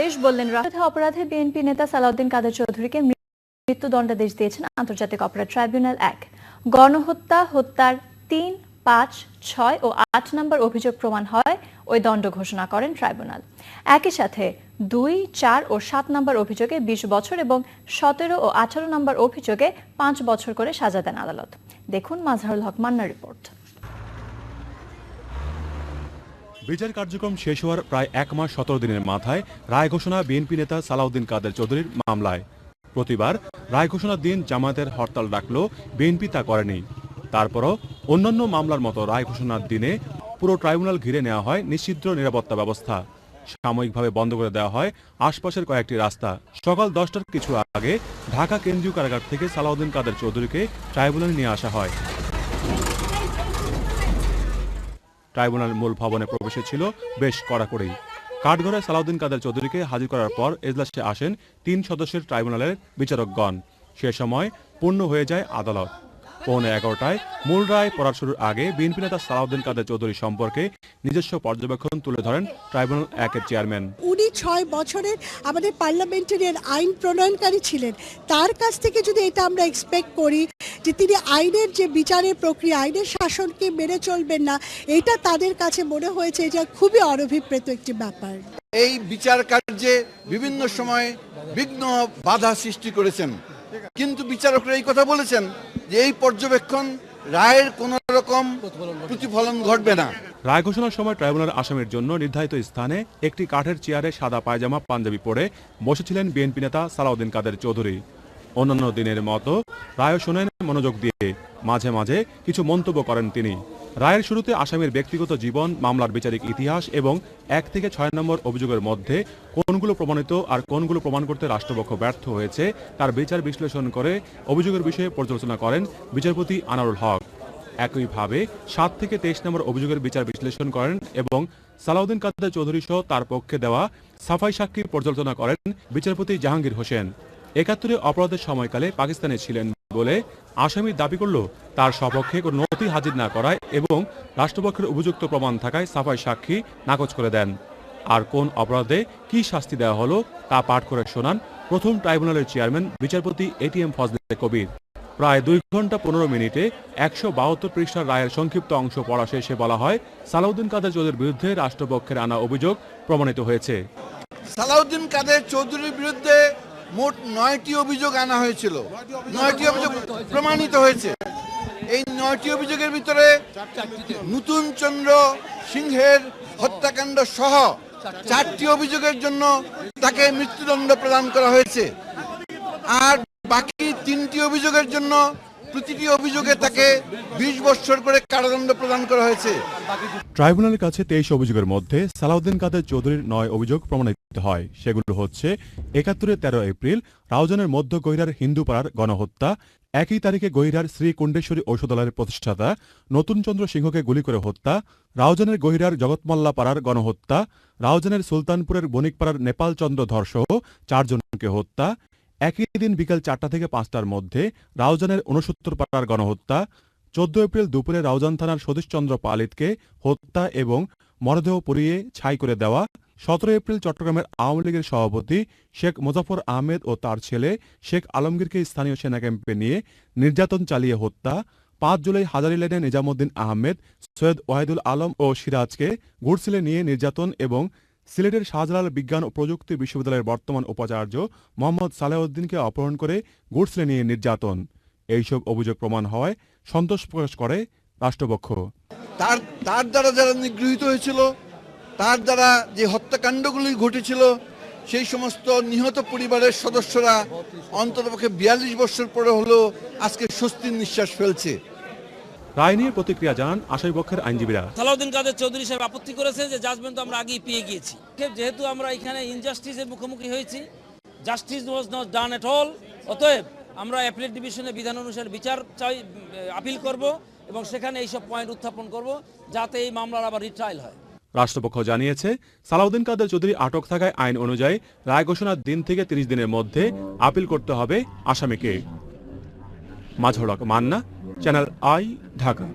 আদেশ বললেন রাজা অপরাধে বিএনপি নেতা সালাউদ্দিন কাদের চৌধুরীকে মৃত্যুদণ্ডাদেশ দিয়েছেন আন্তর্জাতিক অপরাধ ট্রাইব্যুনাল এক। গণহত্যা, হত্যার তিন, পাঁচ, ছয় ও আট নম্বর অভিযোগ প্রমাণ হয়, ওই দণ্ড ঘোষণা করেন ট্রাইব্যুনাল। একই সাথে দুই, চার ও সাত নম্বর অভিযোগে বিশ বছর এবং সতেরো ও আঠারো নম্বর অভিযোগে পাঁচ বছর করে সাজা দেন আদালত। দেখুন মাজহারুল হক মান্নার রিপোর্ট। বিচার কার্যক্রম শেষ হওয়ার প্রায় এক মাস সতেরো দিনের মাথায় রায় ঘোষণা বিএনপি নেতা সালাউদ্দিন কাদের চৌধুরীর মামলায়। প্রতিবার রায় ঘোষণার দিন জামায়াতের হরতাল ডাকলেও বিএনপি তা করেনি। তারপরও অন্যান্য মামলার মতো রায় ঘোষণার দিনে পুরো ট্রাইব্যুনাল ঘিরে নেওয়া হয় নিশ্চিদ্র নিরাপত্তা ব্যবস্থা। সাময়িকভাবে বন্ধ করে দেওয়া হয় আশপাশের কয়েকটি রাস্তা। সকাল দশটার কিছু আগে ঢাকা কেন্দ্রীয় কারাগার থেকে সালাউদ্দিন কাদের চৌধুরীকে ট্রাইব্যুনালে নিয়ে আসা হয়। ট্রাইব্যুনাল মূল ভবনে প্রবেশে ছিল বেশ কড়াকড়ি কাঠগড়ে সালাউদ্দিন কাদের চৌধুরীকে হাজির করার পর এজলাসে আসেন তিন সদস্যের ট্রাইব্যুনালের বিচারকগণ। সে সময় পূর্ণ হয়ে যায় আদালত। পৌনে এগারোটায় মূল রায় পড়ার শুরুর আগে বিএনপি নেতা সালাউদ্দিন কাদের চৌধুরী সম্পর্কে নিজস্ব পর্যবেক্ষণ তুলে ধরেন ট্রাইব্যুনাল একের চেয়ারম্যান। উনি ছয় বছরের আমাদের পার্লামেন্টারিয়ান আইন প্রণয়নকারী ছিলেন। তার কাছ থেকে যদি এটা আমরা এক্সপেক্ট করি যে তিনি আইনের যে বিচারের প্রক্রিয়া আইনের শাসনকে মেনে চলবেন না এটা তাদের কাছে মনে হয়েছে যে খুবই অনভিপ্রেত একটি ব্যাপার। এই বিচার কার্যে বিভিন্ন সময় বিঘ্ন বাধা সৃষ্টি করেছেন। কিন্তু বিচারকরা এই কথা বলেছেন যে এই পর্যবেক্ষণ রায়ের কোন রকম প্রতিফলন ঘটবে না। রায় ঘোষণার সময় ট্রাইব্যুনাল আসামের জন্য নির্ধারিত স্থানে একটি কাঠের চেয়ারে সাদা পায়জামা পাঞ্জাবি পরে বসেছিলেন বিএনপি নেতা সালাউদ্দিন কাদের চৌধুরী। অন্যান্য দিনের মতো রায় শোনেন মনোযোগ দিয়ে। মাঝে মাঝে কিছু মন্তব্য করেন তিনি। রায়ের শুরুতে আসামির ব্যক্তিগত জীবন, মামলার বিচারিক ইতিহাস এবং এক থেকে ছয় নম্বর অভিযোগের মধ্যে কোনগুলো প্রমাণিত আর কোনগুলো প্রমাণ করতে রাষ্ট্রপক্ষ ব্যর্থ হয়েছে, তার বিচার বিশ্লেষণ করে অভিযোগের বিষয়ে পর্যালোচনা করেন বিচারপতি আনারুল হক। একইভাবে সাত থেকে তেইশ নম্বর অভিযোগের বিচার বিশ্লেষণ করেন এবং সালাউদ্দিন কাদের চৌধুরী সহ তার পক্ষে দেওয়া সাফাই সাক্ষীর পর্যালোচনা করেন বিচারপতি জাহাঙ্গীর হোসেন। একাত্তরে অপরাধের সময়কালে পাকিস্তানে ছিলেন বলে আসামি দাবি করল, তার সপক্ষে কোনো নথি হাজির না করায় এবং রাষ্ট্রপক্ষের উপযুক্ত প্রমাণ থাকায় সাফাই সাক্ষী নাকচ করে দেন। আর কোন অপরাধে কি শাস্তি দেওয়া হলো তা পাঠ করে শোনান প্রথম ট্রাইব্যুনালের চেয়ারম্যান, বিচারপতি এটিএম ফজলে কবির। প্রায় দুই ঘণ্টা পনেরো মিনিটে একশো বাহাত্তর পৃষ্ঠার রায়ের সংক্ষিপ্ত অংশ পড়া শেষে বলা হয়, সালাউদ্দিন কাদের চৌধুরীর বিরুদ্ধে রাষ্ট্রপক্ষের আনা অভিযোগ প্রমাণিত হয়েছে। সালাউদ্দিন কাদের চৌধুরীর বিরুদ্ধে মোট নয়টি অভিযোগ আনা হয়েছিল। নয়টি অভিযোগ প্রমাণিত হয়েছে। এই নয়টি অভিযোগের ভিতরে নতুন চন্দ্র সিংহের হত্যাকাণ্ড সহ চারটি অভিযোগের জন্য তাকে মৃত্যুদণ্ড প্রদান করা হয়েছে। আর বাকি তিনটি অভিযোগের জন্য প্রতিটি অভিযোগে তাকে বিশ বছর করে কারাদণ্ড প্রদান করা হয়েছে। ট্রাইব্যুনালের কাছে তেইশ অভিযোগের মধ্যে সালাউদ্দিন কাদের চৌধুরীর নয় অভিযোগ প্রমাণিত হয়। সেগুলো হচ্ছে, একাত্তরের তেরো এপ্রিল, রাউজানের মধ্য গহিরার হিন্দুপাড়ার গণহত্যা, একই তারিখে গহিরার শ্রী কুণ্ডেশ্বরী ঔষধালয়ের প্রতিষ্ঠাতা, নতুন চন্দ্র সিংহকে গুলি করে হত্যা, রাউজানের গহিরার জগৎমল্লা পাড়ার গণহত্যা, রাউজানের সুলতানপুরের বণিকপাড়ার নেপাল চন্দ্র ধর্ষহ চারজনকে হত্যা একই দিন বিকেল চারটা থেকে পাঁচটার মধ্যে রাউজানের উনসত্তর পাড়ার গণহত্যা, চোদ্দ এপ্রিল দুপুরে রাউজান থানার সতীশচন্দ্র পালিতকে হত্যা এবং মরদেহ পুড়িয়ে ছাই করে দেওয়া, সতেরো এপ্রিল চট্টগ্রামের আওয়ামী লীগের সভাপতি শেখ মুজাফর আহমেদ ও তার ছেলে শেখ আলমগীরকে স্থানীয় সেনা ক্যাম্পে নিয়ে নির্যাতন চালিয়ে হত্যা, পাঁচ জুলাই হাজারি লেনে নিজামুদ্দিন আহমেদ, সৈয়দ ওয়াহিদুল আলম ও সিরাজকে গুডসিলে নিয়ে নির্যাতন এবং সিলেটের শাহজালাল বিজ্ঞান ও প্রযুক্তি বিশ্ববিদ্যালয়ের বর্তমান উপাচার্য মোহাম্মদ সালেহউদ্দিনকে অপহরণ করে গুডসিলে নিয়ে নির্যাতন। এইসব অভিযোগ প্রমাণ হওয়ায় সন্তোষ প্রকাশ করে রাষ্ট্রপক্ষ। তার তার দ্বারা যারা নিগৃহীত হয়েছিল, তার দ্বারা যে হত্যাকাণ্ডগুলি ঘটেছিল, সেই সমস্ত নিহত পরিবারের সদস্যরা অন্ততপক্ষে বিয়াল্লিশ বছর পরে হলেও আজকে স্বস্তির নিঃশ্বাস ফেলছে। রায় নিয়ে প্রতিক্রিয়া জানান আসামিপক্ষের আইনজীবীরা। সালাউদ্দিন কাদের চৌধুরী সাহেব আপত্তি করেছে যে জাজমেন্ট তো আমরা আগেই পেয়ে গিয়েছি। যেহেতু আমরা এখানে ইনজাস্টিসের মুখোমুখি হয়েছি justice was not done at all অতএব আমরা অ্যাপিলেট ডিভিশনের বিধান অনুসারে বিচার চাই আপিল করব এবং সেখানে এইসব পয়েন্ট উত্থাপন করব যাতে এই মামলার আবার রিট্রায়াল হয়। রাষ্ট্রপক্ষ জানিয়েছে সালাউদ্দিন কাদের চৌধুরী আটক থাকায় আইন অনুযায়ী রায় ঘোষণার দিন থেকে তিরিশ দিনের মধ্যে আপিল করতে হবে আসামিকে। মাঝড়ক মান্না चैनल आई ढाका